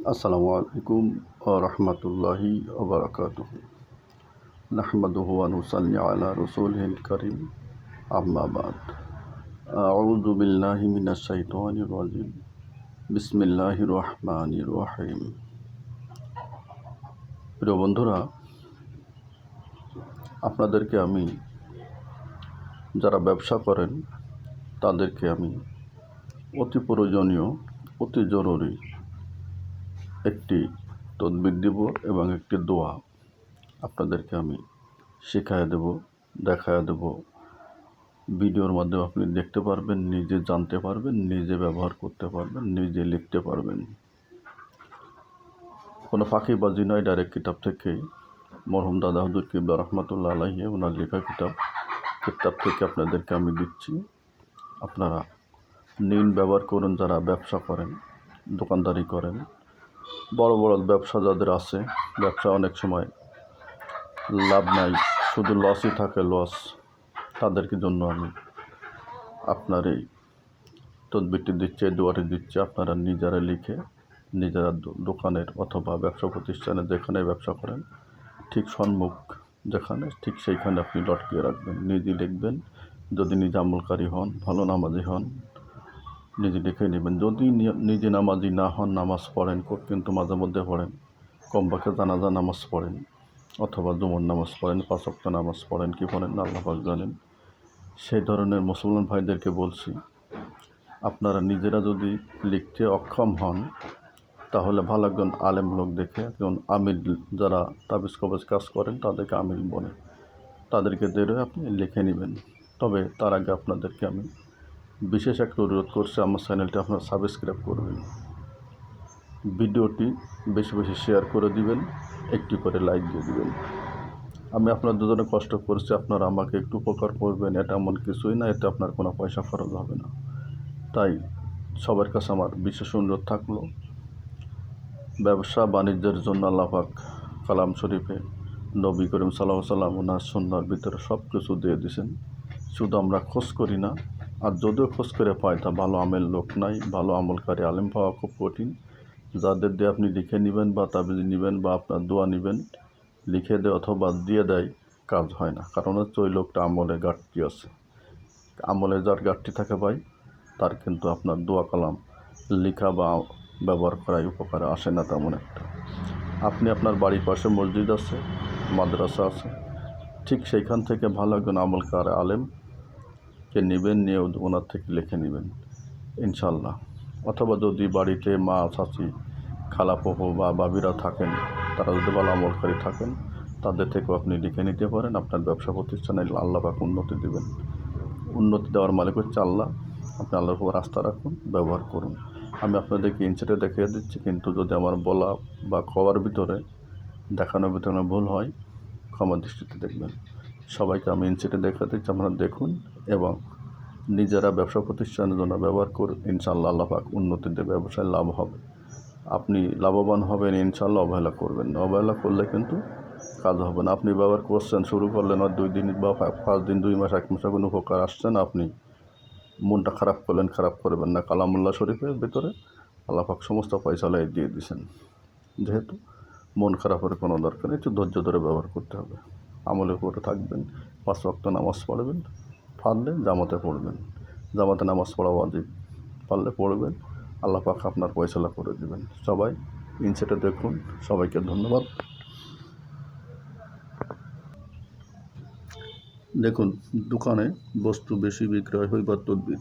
আসসালামু আলাইকুম রহমতুল্লাহি ওবরাকাত নাহমাদুহু ওয়া নুসাল্লি আলা রাসূলিল কারীম। আম্মা বাদ। আউযু বিল্লাহি মিনাশ শাইতানির রাজিম। বিসমিল্লাহির রহমানির রহিম। প্রিয় বন্ধুরা, আপনাদেরকে আমি, যারা ব্যবসা করেন, তাদেরকে আমি অতি প্রয়োজনীয়, অতি জরুরি একটি তদবির দিব এবং একটি দোয়া আপনাদেরকে আমি শেখায় দেব দেখায় দেব। ভিডিওর মাধ্যমে আপনি দেখতে পারবেন, নিজে জানতে পারবেন, নিজে ব্যবহার করতে পারবেন, নিজে লিখতে পারবেন। কোনো ফাঁকিবাজি নয়, ডাইরেক্ট কিতাব থেকে। মরহুম দাদা হুজুর কিবলা রহমতুল্লাহ আলাহি ওনার লেখা কিতাব। কিতাব থেকে আপনাদেরকে আমি দিচ্ছি। আপনারা নিন ব্যবহার করুন, যারা ব্যবসা করেন, দোকানদারি করেন। বড় বড় ব্যবসা যাদের আছে, ব্যবসা অনেক সময় লাভ নাই, শুধু লসই থাকে লস তাদেরকে জন্য আমি আপনার এই তদবিরটি দিচ্ছে দোয়াটি দিচ্ছে, আপনারা নিজেরা লিখে নিজেরা দোকানের অথবা ব্যবসা প্রতিষ্ঠানে যেখানে ব্যবসা করেন, ঠিক সম্মুখ যেখানে, ঠিক সেইখানে আপনি লটকিয়ে রাখবেন। নিজে লিখবেন, যদি নিজে আমলকারী হন, ভালো নামাজি হন নিজে লিখে নেবেন। যদি নিজে নামাজি না হন, নামাজ পড়েন কিন্তু মাঝে মধ্যে পড়েন। কমপক্ষে জানাজা নামাজ পড়েন, অথবা জুমন নামাজ পড়েন পাঁচক্ত নামাজ পড়েন, কি পড়েন, আল্লাহ পাক জানেন। সেই ধরনের মুসলমান ভাইদেরকে বলছি, আপনারা নিজেরা যদি লিখতে অক্ষম হন, তাহলে ভালো একজন আলেম লোক দেখে, একজন আমির যারা তাবিজ কবজ কাজ করেন, তাদেরকে আমির বলে তাদেরকে দেরে আপনি লিখে নেবেন। তবে তার আগে আপনাদেরকে আমি বিশেষ একটা অনুরোধ করছি, আমার চ্যানেলটি আপনারা সাবস্ক্রাইব করবেন। ভিডিওটি বেশি বেশি শেয়ার করে দিবেন, একটি করে লাইক দিয়ে দিবেন। আমি আপনার দুজনে কষ্ট করছি, আপনারা আমাকে একটু উপকার করবেন, এটা এমন কিছুই না, এতে আপনার কোনো পয়সা খরচ হবে না। তাই সবার কাছে আমার বিশেষ অনুরোধ থাকল, ব্যবসা বাণিজ্যের জন্য আল্লাহাক কালাম শরীফে নবী করিম সাল্লাহ সাল্লাম ওনার সন্ন্যার ভিতরে সব কিছু দিয়ে দিয়েছেন। শুধু আমরা খোঁজ করি না আর যদিও খোঁজ করে পাই তা ভালো আমের লোক নাই, ভালো আমলকারী আলেম পাওয়া খুব কঠিন। যাদের দিয়ে আপনি লিখে নেবেন বা তাবিজ নেবেন বা আপনার দোয়া নেবেন, লিখে দেয় অথবা দিয়ে দেয়, কাজ হয় না। কারণ হচ্ছে ওই লোকটা আমলে ঘাটতি আছে। আমলে যার ঘাটতি থাকে ভাই, তার কিন্তু আপনার দোয়া কালাম, লিখা বা ব্যবহার করায় উপকারে আসে না তেমন একটা। আপনি আপনার বাড়ির পাশে মসজিদ আছে, মাদ্রাসা আছে, ঠিক সেইখান থেকে ভালো একজন আমলকার আলেম কে নেবেন নিয়ে ওনার থেকে লিখে নেবেন, ইনশাল্লাহ। অথবা যদি বাড়িতে মা চাচি খালাপহু বা বাবিরা থাকেন, তারা যদি ভালো আমলকারী থাকেন, তাদের থেকেও আপনি লিখে নিতে পারেন। আপনার ব্যবসা প্রতিষ্ঠানে আল্লাহ পাক উন্নতি দেবেন। উন্নতি দেওয়ার মালিক হচ্ছে আল্লাহ। আপনি আল্লাহর উপর আস্থা রাখুন, ব্যবহার করুন। আমি আপনাদেরকে ইনসেটে দেখিয়ে দিচ্ছি, কিন্তু যদি আমার বলা বা খাওয়ার ভিতরে দেখানোর ভিতরে ভুল হয়, ক্ষমা দৃষ্টিতে দেখবেন। সবাইকে আমি ইনসেটে দেখা দিচ্ছি আপনারা দেখুন এবং নিজেরা ব্যবসা প্রতিষ্ঠানের জন্য ব্যবহার করুন। ইনশাল্লাহ আল্লাহ পাক উন্নতিতে ব্যবসায় লাভ হবে। আপনি লাভবান হবেন ইনশাল্লাহ অবহেলা করবেন না। অবহেলা করলে কিন্তু কাজ হবে না। আপনি ব্যবহার করছেন, শুরু করলেন আর দুই দিন বা পাঁচ দিন, দুই মাস, এক মাস, কোনো উপকার আসছেন আপনি মনটা খারাপ করলেন, খারাপ করবেন না। কালামুল্লাহ শরীফের ভিতরে আল্লাপাক সমস্ত পয়সালাই দিয়ে দিয়েছেন। যেহেতু মন খারাপ খারাপের কোনো দরকার নেই, একটু ধৈর্য ধরে ব্যবহার করতে হবে। আমলের উপরে থাকবেন। পাঁচ রক্ত নামাজ পড়বেন, পারলে জামাতে পড়বেন। জামাতে নামাজ পড়া অজিব পারলে পড়বেন। আল্লাহ পাক আপনার পয়সালা করে দেবেন। সবাই ইনসেটে দেখুন। সবাইকে ধন্যবাদ। দেখুন, দোকানে বস্তু বেশি বিক্রয় হইবার তদবির।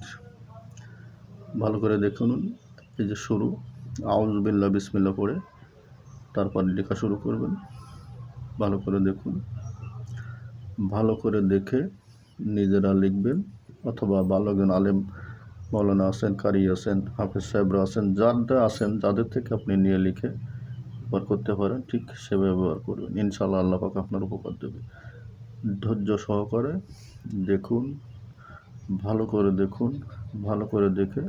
ভালো করে দেখুন, এই যে শুরু। আউজবিল্লা বিসমিল্লা পড়ে তারপর লেখা শুরু করবেন। ভালো করে দেখুন। ভালো করে দেখে নিজেরা লিখবেন অথবা ভালো একজন আলেম মৌলানা আছেন কারি আছেন হাফিজ সাহেবরা আছেন যারটা আছেন, যাদের থেকে আপনি নিয়ে লিখে ব্যবহার করতে পারেন, ঠিক সে ব্যবহার করবেন। ইনশাল্লাহ আল্লাহ পাক আপনার উপকার দেবে। ধৈর্য সহকারে দেখুন, ভালো করে দেখুন, ভালো করে দেখে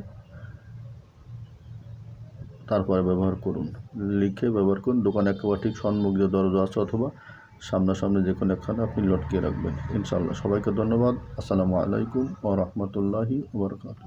তারপরে ব্যবহার করুন। লিখে ব্যবহার করুন, দোকানে একেবারে ঠিক সম্মুখ যে দরজা আছে অথবা সামনাসামনি যে কোনো একখানে আপনি লটকিয়ে রাখবেন। ইনশাল্লাহ সবাইকে ধন্যবাদ। আসসালামু আলাইকুম ও রহমতুল্লাহি ওবরকাত